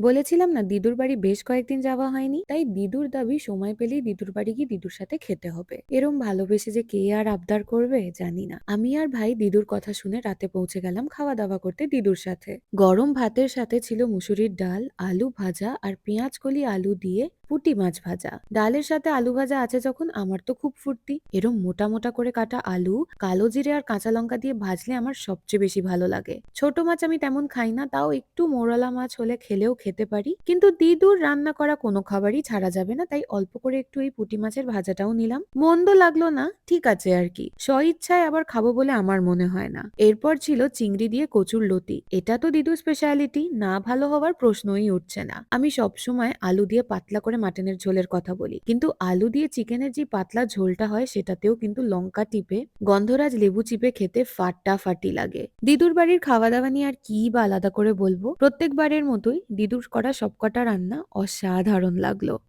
বলেছিলাম না, দিদুর বাড়ি বেশ কয়েকদিন যাওয়া হয়নি, তাই দিদুর দাবি সময় পেলেই দিদুর বাড়ি গিয়ে দিদুর সাথে খেতে হবে। এরম ভালোবেসে যে কে আর আবদার করবে, জানি না। আমি আর ভাই দিদুর কথা শুনে রাতে পৌঁছে গেলাম খাওয়া দাওয়া করতে দিদুর সাথে। গরম ভাতের সাথে ছিল মুসুরির ডাল, আলু ভাজা আর পেঁয়াজ কলি আলু দিয়ে পুঁটি মাছ ভাজা। ডালের সাথে আলু ভাজা আছে যখন, আমার তো খুব ফুর্তি। এরম মোটা মোটা করে কাটা আলু, কালো জিরে আর কাঁচা লঙ্কা দিয়ে ভাজলে আমার সবচেয়ে বেশি ভালো লাগে। ছোট মাছ আমি তেমন খাই না, তাও একটু মোরলা মাছ হলে খেলেও খেতে পারি। কিন্তু দিদুর রান্না করা কোনো খাবারই ছাড়া যাবে না, তাই অল্প করে একটু এই পুঁটি মাছের ভাজাটাও নিলাম। মন্দ লাগল না, ঠিক আছে আর কি। স্ব ইচ্ছায় আবার খাব বলে আমার মনে হয় না। এরপর ছিল চিংড়ি দিয়ে কচুর লতি। এটা তো দিদুর স্পেশালিটি না ভালো হওয়ার প্রশ্নই উঠছে না। আমি সবসময় আলু দিয়ে পাতলা করে মাটনের ঝোলের কথা বলি। কিন্তু আলু দিয়ে চিকেনের যে পাতলা ঝোলটা হয়, সেটাতেও কিন্তু লঙ্কা টিপে, গন্ধরাজ লেবু চিপে খেতে ফাটাফাটি লাগে। দিদুর বাড়ির খাওয়া দাওয়া নিয়ে আর কি বা আলাদা করে বলব? প্রত্যেকবারের মতোই দিদুর করা সবকটা রান্না অসাধারণ লাগল।